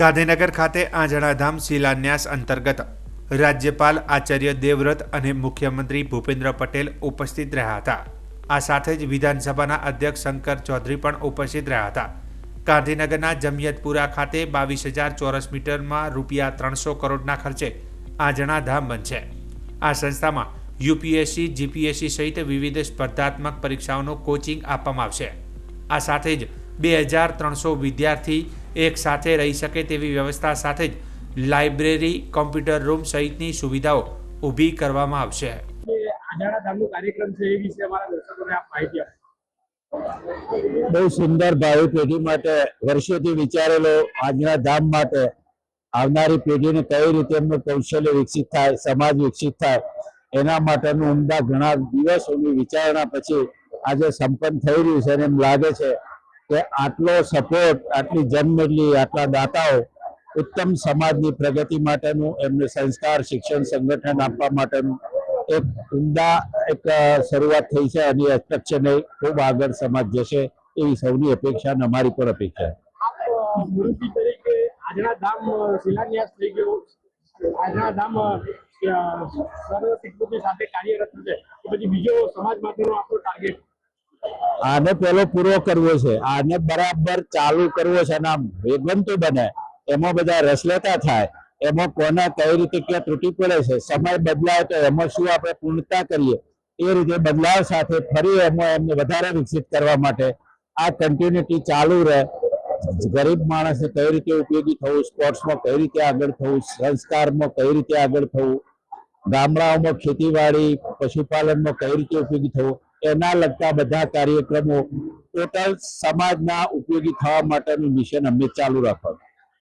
ગાંધીનગર ખાતે આંજણાધામ શિલાન્યાસ અંતર્ગત રાજ્યપાલ આચાર્ય દેવવ્રત અને મુખ્યમંત્રી ભૂપેન્દ્ર પટેલ ઉપસ્થિત રહ્યા હતા. આ સાથે જ વિધાનસભાના અધ્યક્ષ શંકર ચૌધરી પણ ઉપસ્થિત રહ્યા હતા. ગાંધીનગરના જમિયતપુરા ખાતે બાવીસ હજાર ચોરસ મીટરમાં રૂપિયા ત્રણસો કરોડના ખર્ચે આંજણાધામ બનશે. આ સંસ્થામાં યુપીએસસી, જીપીએસસી સહિત વિવિધ સ્પર્ધાત્મક પરીક્ષાઓનું કોચિંગ આપવામાં આવશે. આ સાથે જ બે હજાર ત્રણસો વિદ્યાર્થી એક સાથે રહી શકે તેવી વ્યવસ્થા સાથે જ લાઇબ્રેરી કોમ્પ્યુટર રૂમ સહિતની સુવિધાઓ ઊભી કરવામાં આવશે. કાર્યક્રમ છે એ વિશે અમારા દર્શકોને આપ માહિતી બહુ સુંદર ભાવિ પેઢી માટે વર્ષોથી વિચારેલો આજના ધામ માટે આવનારી પેઢીને કઈ રીતે એમનું કૌશલ્ય વિકસિત થાય સમાજ વિકસિત થાય એના માટેનું ઉમદા ઘણા દિવસોની વિચારણા પછી આજે સંપન્ન થઈ રહ્યું છે અને એમ લાગે છે કે આટલો સપોર્ટ આટલી જન્મેલી આટલા દાતાઓ ઉત્તમ સમાજની પ્રગતિ માટેનું, એમને સંસ્કાર, શિક્ષણ, સંગઠન આપવા માટેનું એક ઉમદા એક શરૂઆત થઈ છે અને એ ખૂબ આગળ સમાજ જશે એવી સૌની અપેક્ષા અને અમારી પણ અપેક્ષા સાથે કાર્યરત પછી બીજો સમાજ માટેનો આપણો ટાર્ગેટ આને પેલો પૂરો કરવો છે. આને બરાબર ચાલુ કરવો છે અને આમ વેગવંતો બને. એમાં બધા રસ લેતા થાય. એમાં કોને કઈ રીતે ક્યાં ત્રુટી પડે છે, સમય બદલાય તો એમાં શું આપણે પૂર્ણતા કરીએ? એ રીતે બદલાવ સાથે ફરી એમાં એમને વધારે વિકસિત કરવા માટે આ કન્ટિન્યુટી ચાલુ રહે. ગરીબ માણસને કઈ રીતે ઉપયોગી થવું, સ્પોર્ટ્સમાં કઈ રીતે આગળ થવું, સંસ્કારમાં કઈ રીતે આગળ થવું, ગામડાઓમાં ખેતીવાડી, પશુપાલનમાં કઈ રીતે ઉપયોગી થવું એના લગતા બધા કાર્યક્રમો ટોટલ સમાજના ઉપયોગી થવા માટેનું મિશન અમે ચાલુ રાખવાનું.